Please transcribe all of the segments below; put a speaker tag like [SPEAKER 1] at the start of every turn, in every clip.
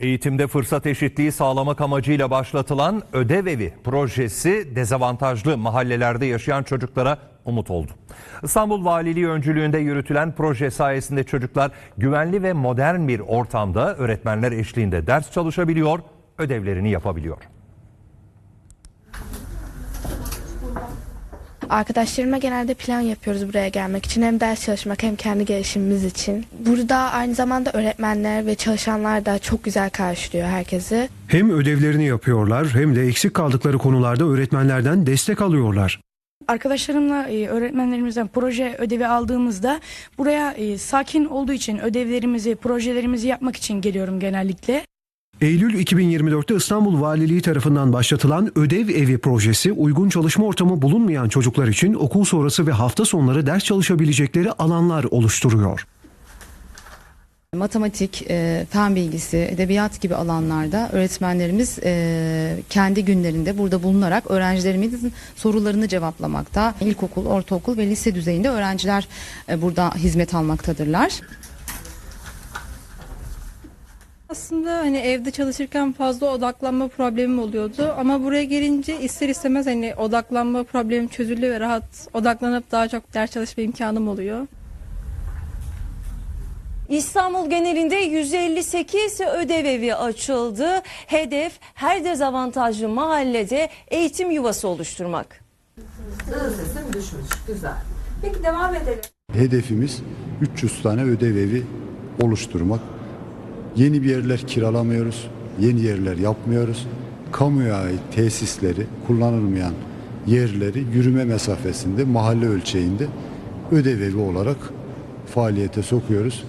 [SPEAKER 1] Eğitimde fırsat eşitliği sağlamak amacıyla başlatılan Ödev Evi projesi dezavantajlı mahallelerde yaşayan çocuklara umut oldu. İstanbul Valiliği öncülüğünde yürütülen proje sayesinde çocuklar güvenli ve modern bir ortamda öğretmenler eşliğinde ders çalışabiliyor, ödevlerini yapabiliyor.
[SPEAKER 2] Arkadaşlarımla genelde plan yapıyoruz buraya gelmek için. Hem ders çalışmak hem kendi gelişimimiz için. Burada aynı zamanda öğretmenler ve çalışanlar da çok güzel karşılıyor herkesi.
[SPEAKER 3] Hem ödevlerini yapıyorlar hem de eksik kaldıkları konularda öğretmenlerden destek alıyorlar.
[SPEAKER 4] Arkadaşlarımla e, öğretmenlerimizden proje ödevi aldığımızda buraya e, sakin olduğu için ödevlerimizi, projelerimizi yapmak için geliyorum genellikle.
[SPEAKER 3] Eylül 2024'te İstanbul Valiliği tarafından başlatılan Ödev Evi projesi uygun çalışma ortamı bulunmayan çocuklar için okul sonrası ve hafta sonları ders çalışabilecekleri alanlar oluşturuyor.
[SPEAKER 5] Matematik, e, fen bilgisi, edebiyat gibi alanlarda öğretmenlerimiz e, kendi günlerinde burada bulunarak öğrencilerimizin sorularını cevaplamakta. İlkokul, ortaokul ve lise düzeyinde öğrenciler e, burada hizmet almaktadırlar.
[SPEAKER 6] Aslında hani evde çalışırken fazla odaklanma problemim oluyordu ama buraya gelince ister istemez hani odaklanma problemim çözülüyor ve rahat odaklanıp daha çok ders çalışma imkanım oluyor.
[SPEAKER 7] İstanbul genelinde 158 ödev evi açıldı. Hedef her dezavantajlı mahallede eğitim yuvası oluşturmak.
[SPEAKER 8] Sesim düşmüş. Güzel. Peki devam edelim.
[SPEAKER 9] Hedefimiz 300 tane ödev evi oluşturmak. Yeni bir yerler kiralamıyoruz, yeni yerler yapmıyoruz. Kamuya ait tesisleri, kullanılmayan yerleri yürüme mesafesinde, mahalle ölçeğinde ödev evi olarak faaliyete sokuyoruz.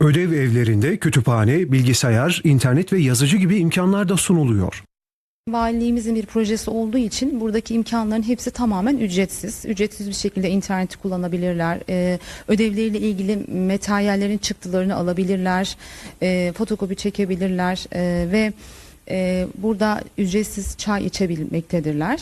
[SPEAKER 3] Ödev evlerinde kütüphane, bilgisayar, internet ve yazıcı gibi imkanlar da sunuluyor.
[SPEAKER 5] Valiliğimizin bir projesi olduğu için buradaki imkanların hepsi tamamen ücretsiz. Ücretsiz bir şekilde interneti kullanabilirler. E, ödevleriyle ilgili materyallerin çıktılarını alabilirler. E, fotokopi çekebilirler e, ve e, burada ücretsiz çay içebilmektedirler.